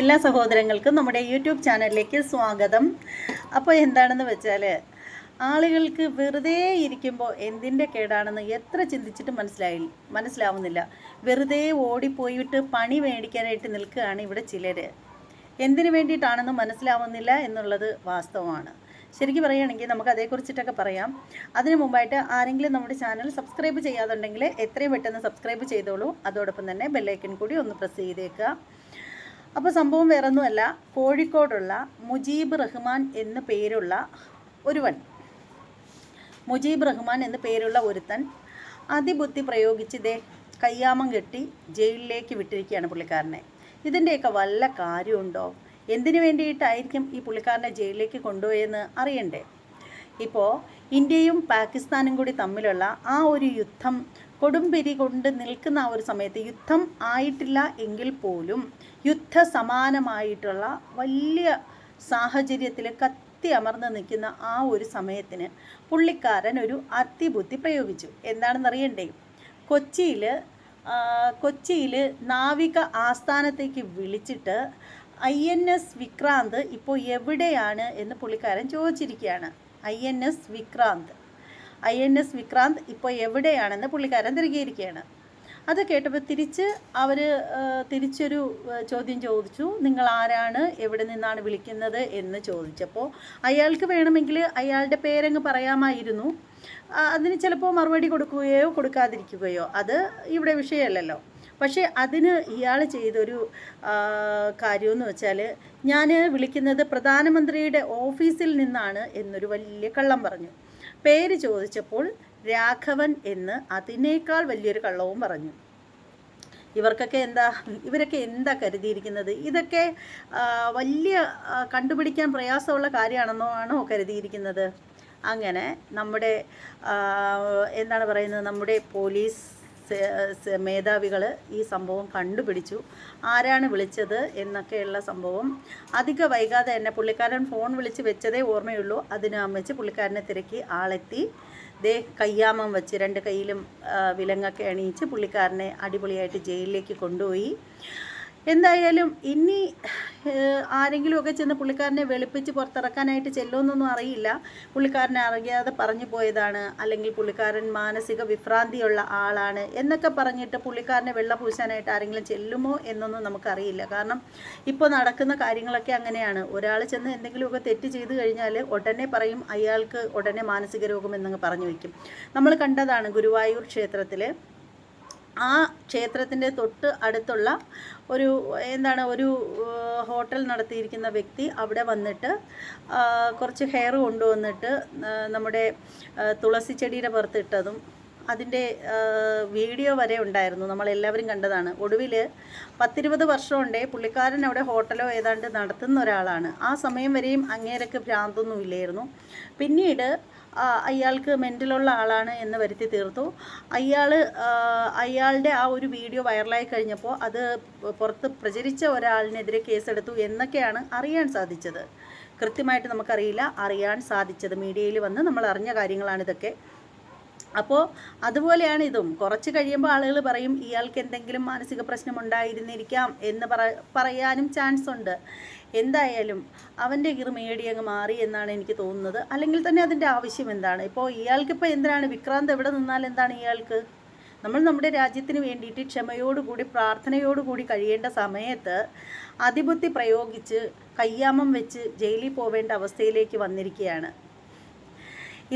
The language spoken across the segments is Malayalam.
എല്ലാ സഹോദരങ്ങൾക്കും നമ്മുടെ യൂട്യൂബ് ചാനലിലേക്ക് സ്വാഗതം. അപ്പോൾ എന്താണെന്ന് വെച്ചാൽ ആളുകൾക്ക് വെറുതെ ഇരിക്കുമ്പോൾ എന്തിന്റെ കേടാണെന്ന് എത്ര ചിന്തിച്ചിട്ട് മനസ്സിലായി മനസ്സിലാവുന്നില്ല. വെറുതെ ഓടിപ്പോയിട്ട് പണി മേടിക്കാനായിട്ട് നിൽക്കുകയാണ് ഇവിടെ ചിലർ എന്തിനു വേണ്ടിയിട്ടാണെന്ന് മനസ്സിലാവുന്നില്ല എന്നുള്ളത് വാസ്തവമാണ്. ശരിക്കും പറയുകയാണെങ്കിൽ നമുക്ക് അതേക്കുറിച്ചിട്ടൊക്കെ പറയാം. അതിനു മുമ്പായിട്ട് ആരെങ്കിലും നമ്മുടെ ചാനൽ സബ്സ്ക്രൈബ് ചെയ്യാതുണ്ടെങ്കിൽ എത്രയും പെട്ടെന്ന് സബ്സ്ക്രൈബ് ചെയ്തോളൂ. അതോടൊപ്പം തന്നെ ബെല്ലൈക്കൻ കൂടി ഒന്ന് പ്രസ് ചെയ്തേക്കുക. അപ്പോൾ സംഭവം വേറൊന്നുമല്ല. കോഴിക്കോടുള്ള മുജീബ് റഹ്മാൻ എന്ന് പേരുള്ള ഒരുവൻ. മുജീബ് റഹ്മാൻ എന്ന് പേരുള്ള ഒരുത്തൻ അതിബുദ്ധി പ്രയോഗിച്ച് ദേ കയ്യാമം കെട്ടി ജയിലിലേക്ക് വിട്ടിരിക്കുകയാണ് പുള്ളിക്കാരനെ. ഇതിന്റെയൊക്കെ വല്ല കാര്യമുണ്ടോ? എന്തിനു വേണ്ടിയിട്ടായിരിക്കും ഈ പുള്ളിക്കാരനെ ജയിലിലേക്ക് കൊണ്ടുപോയെന്ന് അറിയണ്ടേ? ഇപ്പോൾ ഇന്ത്യയും പാകിസ്ഥാനും കൂടി തമ്മിലുള്ള ആ ഒരു യുദ്ധം കൊടുമ്പിരി കൊണ്ട് നിൽക്കുന്ന ആ ഒരു സമയത്ത് യുദ്ധം ആയിട്ടില്ല എങ്കിൽ പോലും യുദ്ധ സമാനമായിട്ടുള്ള വലിയ സാഹചര്യത്തിൽ കത്തി അമർന്ന് നിൽക്കുന്ന ആ ഒരു സമയത്തിന് പുള്ളിക്കാരൻ ഒരു അതിബുദ്ധി പ്രയോഗിച്ചു. എന്താണെന്ന് അറിയണ്ടേ കൊച്ചിയിൽ കൊച്ചിയിൽ നാവിക ആസ്ഥാനത്തേക്ക് വിളിച്ചിട്ട് ഐ എൻ എസ് വിക്രാന്ത് ഇപ്പോൾ എവിടെയാണ് എന്ന് പുള്ളിക്കാരൻ ചോദിച്ചിരിക്കുകയാണ്. I N S Vikrant. I N S Vikrant ഇപ്പോൾ എവിടെയാണെന്ന് പുള്ളിക്കാരൻ തിരികെയിരിക്കുകയാണ്. അത് കേട്ടപ്പോൾ തിരിച്ച് അവർ തിരിച്ചൊരു ചോദ്യം ചോദിച്ചു നിങ്ങൾ ആരാണ് എവിടെ നിന്നാണ് വിളിക്കുന്നത്? എന്ന് ചോദിച്ചപ്പോൾ അയാൾക്ക് വേണമെങ്കിൽ അയാളുടെ പേരങ്ങ് പറയാമായിരുന്നു. അതിന് ചിലപ്പോൾ മറുപടി കൊടുക്കുകയോ കൊടുക്കാതിരിക്കുകയോ അത് ഇവിടെ വിഷയമല്ലല്ലോ. പക്ഷേ അതിന് ഇയാൾ ചെയ്തൊരു കാര്യമെന്ന് വെച്ചാൽ ഞാൻ വിളിക്കുന്നത് പ്രധാനമന്ത്രിയുടെ ഓഫീസിൽ നിന്നാണ് എന്നൊരു വലിയ കള്ളം പറഞ്ഞു. പേര് ചോദിച്ചപ്പോൾ രാഘവൻ എന്ന് അതിനേക്കാൾ വലിയൊരു കള്ളവും പറഞ്ഞു. ഇവർക്കൊക്കെ എന്താ ഇവരൊക്കെ എന്താ കരുതിയിരിക്കുന്നത്? ഇതൊക്കെ വലിയ കണ്ടുപിടിക്കാൻ പ്രയാസമുള്ള കാര്യമാണെന്നോ ആണോ കരുതിയിരിക്കുന്നത്? അങ്ങനെ നമ്മുടെ എന്താണ് പറയുന്നത് നമ്മുടെ പോലീസ് മേധാവികൾ ഈ സംഭവം കണ്ടുപിടിച്ചു. ആരാണ് വിളിച്ചത് എന്നൊക്കെയുള്ള സംഭവം. അധിക വൈകാതെ തന്നെ പുള്ളിക്കാരൻ ഫോൺ വിളിച്ച് വെച്ചതേ ഓർമ്മയുള്ളൂ. അതിന് വെച്ച് പുള്ളിക്കാരനെ തിരക്കി ആളെത്തി. ദേ കയ്യാമം വെച്ച് രണ്ട് കയ്യിലും വിലങ്ങൊക്കെ അണിയിച്ച് പുള്ളിക്കാരനെ അടിപൊളിയായിട്ട് ജയിലിലേക്ക് കൊണ്ടുപോയി. എന്തായാലും ഇനി ആരെങ്കിലും ആരെങ്കിലുമൊക്കെ ചെന്ന് പുള്ളിക്കാരനെ വെളുപ്പിച്ച് പുറത്തിറക്കാനായിട്ട് ചെല്ലുമെന്നൊന്നും അറിയില്ല. പുള്ളിക്കാരനെ അറിയാതെ പറഞ്ഞു പോയതാണ്. അല്ലെങ്കിൽ പുള്ളിക്കാരൻ മാനസിക വിഭ്രാന്തിയുള്ള ആളാണ് എന്നൊക്കെ പറഞ്ഞിട്ട് പുള്ളിക്കാരനെ വെള്ള പൂശാനായിട്ട് ആരെങ്കിലും ചെല്ലുമോ എന്നൊന്നും നമുക്കറിയില്ല. കാരണം ഇപ്പോൾ നടക്കുന്ന കാര്യങ്ങളൊക്കെ അങ്ങനെയാണ്. ഒരാൾ ചെന്ന് എന്തെങ്കിലുമൊക്കെ തെറ്റ് ചെയ്തു കഴിഞ്ഞാൽ ഉടനെ പറയും അയാൾക്ക് ഉടനെ മാനസിക രോഗം എന്നങ്ങ് പറഞ്ഞു വയ്ക്കും. നമ്മൾ കണ്ടതാണ് ഗുരുവായൂർ ക്ഷേത്രത്തിൽ ആ ക്ഷേത്രത്തിന്റെ തൊട്ട് അടുത്തുള്ള ഒരു എന്താണ് ഒരു ഹോട്ടൽ നടത്തിയിരിക്കുന്ന വ്യക്തി അവിടെ വന്നിട്ട് കുറച്ച് ഹെയർ കൊണ്ടുവന്നിട്ട് നമ്മുടെ തുളസി ചെടിയുടെ പുറത്തിട്ടതും അതിന്റെ വീഡിയോ വരെ ഉണ്ടായിരുന്നു. നമ്മളെല്ലാവരും കണ്ടതാണ്. ഒടുവിൽ പത്തിരുപത് വർഷമുണ്ടേ പുള്ളിക്കാരൻ അവിടെ ഹോട്ടലോ ഏതാണ്ട് നടത്തുന്ന ഒരാളാണ്. ആ സമയം വരെയും അങ്ങേരക്ക് ഭ്രാന്തൊന്നും ഇല്ലായിരുന്നു. പിന്നീട് അയാൾക്ക് മെന്റലുള്ള ആളാണ് എന്ന് വരുത്തി തീർത്തു. അയാൾ അയാളുടെ ആ ഒരു വീഡിയോ വൈറലായി കഴിഞ്ഞപ്പോൾ അത് പുറത്ത് പ്രചരിച്ച ഒരാളിനെതിരെ കേസെടുത്തു എന്നൊക്കെയാണ് അറിയാൻ സാധിച്ചത്. കൃത്യമായിട്ട് നമുക്കറിയില്ല. അറിയാൻ സാധിച്ചത് മീഡിയയിൽ വന്ന് നമ്മൾ അറിഞ്ഞ കാര്യങ്ങളാണിതൊക്കെ. അപ്പോൾ അതുപോലെയാണ് ഇതും. കുറച്ച് കഴിയുമ്പോൾ ആളുകൾ പറയും ഇയാൾക്ക് എന്തെങ്കിലും മാനസിക പ്രശ്നം ഉണ്ടായിരുന്നിരിക്കാം എന്ന് പറ പറയാനും ചാൻസ് ഉണ്ട്. എന്തായാലും അവന്റെ ഇർ മേടി അങ്ങ് മാറി എന്നാണ് എനിക്ക് തോന്നുന്നത്. അല്ലെങ്കിൽ തന്നെ അതിന്റെ ആവശ്യം എന്താണ്? ഇപ്പോൾ ഇയാൾക്കിപ്പോൾ എന്തിനാണ്? വിക്രാന്ത് എവിടെ നിന്നാൽ എന്താണ് ഇയാൾക്ക്? നമ്മൾ നമ്മുടെ രാജ്യത്തിന് വേണ്ടിയിട്ട് ക്ഷമയോടുകൂടി പ്രാർത്ഥനയോടുകൂടി കഴിയേണ്ട സമയത്ത് അതിബുദ്ധി പ്രയോഗിച്ച് കയ്യാമം വെച്ച് ജയിലിൽ പോവേണ്ട അവസ്ഥയിലേക്ക് വന്നിരിക്കുകയാണ്.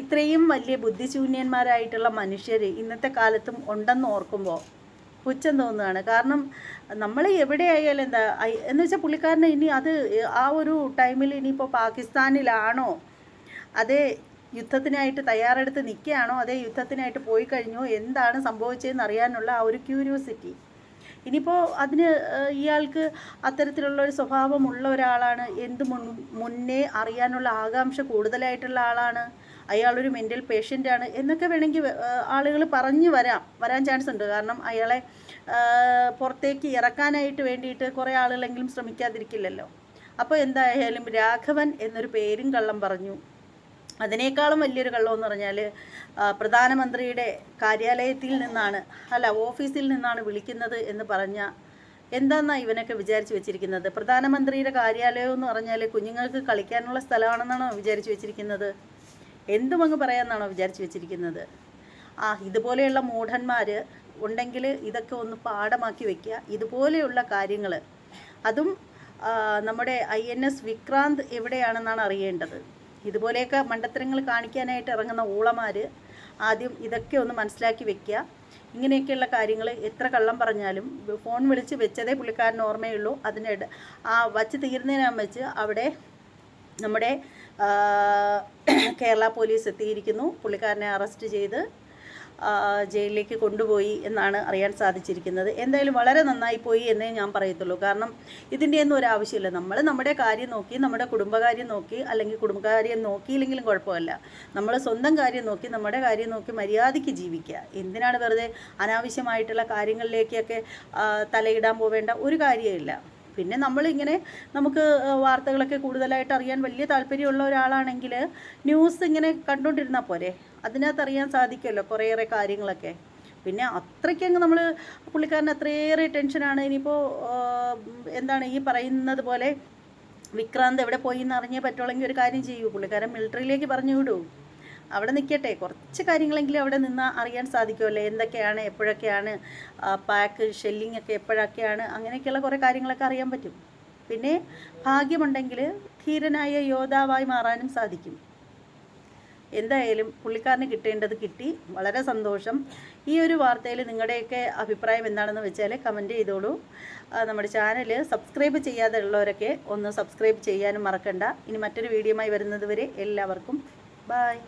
ഇത്രയും വലിയ ബുദ്ധിശൂന്യന്മാരായിട്ടുള്ള മനുഷ്യർ ഇന്നത്തെ കാലത്തും ഉണ്ടെന്ന് ഓർക്കുമ്പോൾ പുച്ഛം തോന്നുകയാണ്. കാരണം നമ്മൾ എവിടെയായാലും എന്താ എന്ന് വെച്ചാൽ പുള്ളിക്കാരന് ഇനി അത് ആ ഒരു ടൈമിൽ ഇനിയിപ്പോൾ പാകിസ്ഥാനിലാണോ അതേ യുദ്ധത്തിനായിട്ട് തയ്യാറെടുത്ത് നിൽക്കുകയാണോ അതേ യുദ്ധത്തിനായിട്ട് പോയി കഴിഞ്ഞോ എന്താണ് സംഭവിച്ചതെന്ന് അറിയാനുള്ള ആ ഒരു ക്യൂരിയോസിറ്റി. ഇനിയിപ്പോൾ അതിന് ഇയാൾക്ക് അത്തരത്തിലുള്ള ഒരു സ്വഭാവമുള്ള ഒരാളാണ് എന്ത് മുൻ മുന്നേ അറിയാനുള്ള ആകാംക്ഷ കൂടുതലായിട്ടുള്ള ആളാണ്. അയാളൊരു മെന്റൽ പേഷ്യന്റാണ് എന്നൊക്കെ വേണമെങ്കിൽ ആളുകൾ പറഞ്ഞു വരാം. വരാൻ ചാൻസ് ഉണ്ട്. കാരണം അയാളെ പുറത്തേക്ക് ഇറക്കാനായിട്ട് വേണ്ടിയിട്ട് കുറേ ആളുകളെങ്കിലും ശ്രമിക്കാതിരിക്കില്ലല്ലോ. അപ്പോൾ എന്തായാലും രാഘവൻ എന്നൊരു പേരും കള്ളം പറഞ്ഞു. അതിനേക്കാളും വലിയൊരു കള്ളം എന്ന് പറഞ്ഞാൽ പ്രധാനമന്ത്രിയുടെ കാര്യാലയത്തിൽ നിന്നാണ് അല്ല ഓഫീസിൽ നിന്നാണ് വിളിക്കുന്നത് എന്ന് പറഞ്ഞ എന്താന്നാ ഇവനൊക്കെ വിചാരിച്ചു വെച്ചിരിക്കുന്നത്? പ്രധാനമന്ത്രിയുടെ കാര്യാലയം എന്ന് പറഞ്ഞാൽ കുഞ്ഞുങ്ങൾക്ക് കളിക്കാനുള്ള സ്ഥലമാണെന്നാണോ വിചാരിച്ചു വെച്ചിരിക്കുന്നത്? എന്തും അങ്ങ് പറയാമെന്നാണോ വിചാരിച്ച് വെച്ചിരിക്കുന്നത്. ആ ഇതുപോലെയുള്ള മൂഢന്മാർ ഉണ്ടെങ്കിൽ ഇതൊക്കെ ഒന്ന് പാഠമാക്കി വെക്കുക. ഇതുപോലെയുള്ള കാര്യങ്ങൾ അതും നമ്മുടെ ഐ എൻ എസ് വിക്രാന്ത് എവിടെയാണെന്നാണ് അറിയേണ്ടത്. ഇതുപോലെയൊക്കെ മണ്ടത്തരങ്ങൾ കാണിക്കാനായിട്ട് ഇറങ്ങുന്ന ഊളമാർ ആദ്യം ഇതൊക്കെ ഒന്ന് മനസ്സിലാക്കി വെക്കുക. ഇങ്ങനെയൊക്കെയുള്ള കാര്യങ്ങൾ എത്ര കള്ളം പറഞ്ഞാലും ഫോൺ വിളിച്ച് വെച്ചതേ പുള്ളിക്കാരൻ ഓർമ്മയുള്ളൂ. അതിനിട ആ വച്ച് തീർന്നതിനാൻ വെച്ച് അവിടെ നമ്മുടെ കേരള പോലീസ് എത്തിയിരിക്കുന്നു. പുള്ളിക്കാരനെ അറസ്റ്റ് ചെയ്ത് ജയിലിലേക്ക് കൊണ്ടുപോയി എന്നാണ് അറിയാൻ സാധിച്ചിരിക്കുന്നത്. എന്തായാലും വളരെ നന്നായി പോയി എന്നേ ഞാൻ പറയത്തുള്ളൂ. കാരണം ഇതിന്റെ ഒന്നും ഒരു ആവശ്യമില്ല. നമ്മൾ നമ്മുടെ കാര്യം നോക്കി നമ്മുടെ കുടുംബകാര്യം നോക്കി അല്ലെങ്കിൽ കുടുംബകാര്യം നോക്കിയില്ലെങ്കിലും കുഴപ്പമില്ല. നമ്മൾ സ്വന്തം കാര്യം നോക്കി നമ്മുടെ കാര്യം നോക്കി മര്യാദയ്ക്ക് ജീവിക്കുക. എന്തിനാണ് വെറുതെ അനാവശ്യമായിട്ടുള്ള കാര്യങ്ങളിലേക്കൊക്കെ തലയിടാൻ പോവേണ്ട ഒരു കാര്യമില്ല. പിന്നെ നമ്മളിങ്ങനെ നമുക്ക് വാർത്തകളൊക്കെ കൂടുതലായിട്ട് അറിയാൻ വലിയ താല്പര്യമുള്ള ഒരാളാണെങ്കിൽ ന്യൂസ് ഇങ്ങനെ കണ്ടുകൊണ്ടിരുന്നാൽ പോരെ. അതിനകത്ത് അറിയാൻ സാധിക്കുമല്ലോ കുറേയേറെ കാര്യങ്ങളൊക്കെ. പിന്നെ അത്രയ്ക്കങ്ങ് നമ്മൾ പുള്ളിക്കാരന് അത്രയേറെ ടെൻഷനാണ്. ഇനിയിപ്പോൾ എന്താണ് ഈ പറയുന്നത് പോലെ വിക്രാന്ത് എവിടെ പോയി എന്ന് അറിഞ്ഞേ പറ്റുള്ളെങ്കിൽ ഒരു കാര്യം ചെയ്യൂ. പുള്ളിക്കാരൻ മിലിറ്ററിയിലേക്ക് പറഞ്ഞു വിടൂ. അവിടെ നിൽക്കട്ടെ. കുറച്ച് കാര്യങ്ങളെങ്കിലും അവിടെ നിന്ന് അറിയാൻ സാധിക്കുമല്ലേ? എന്തൊക്കെയാണ് എപ്പോഴൊക്കെയാണ് പാക്ക് ഷെല്ലിംഗ് ഒക്കെ എപ്പോഴൊക്കെയാണ്? അങ്ങനെയൊക്കെയുള്ള കുറേ കാര്യങ്ങളൊക്കെ അറിയാൻ പറ്റും. പിന്നെ ഭാഗ്യമുണ്ടെങ്കിൽ ധീരനായ യോദ്ധാവായി മാറാനും സാധിക്കും. എന്തായാലും പുള്ളിക്കാരന് കിട്ടേണ്ടത് കിട്ടി. വളരെ സന്തോഷം. ഈ ഒരു വാർത്തയിൽ നിങ്ങളുടെയൊക്കെ അഭിപ്രായം എന്താണെന്ന് വെച്ചാൽ കമന്റ് ചെയ്തോളൂ. നമ്മുടെ ചാനൽ സബ്സ്ക്രൈബ് ചെയ്യാതെ ഉള്ളവരൊക്കെ ഒന്ന് സബ്സ്ക്രൈബ് ചെയ്യാനും മറക്കണ്ട. ഇനി മറ്റൊരു വീഡിയോയുമായി വരുന്നത് വരെ എല്ലാവർക്കും ബായ്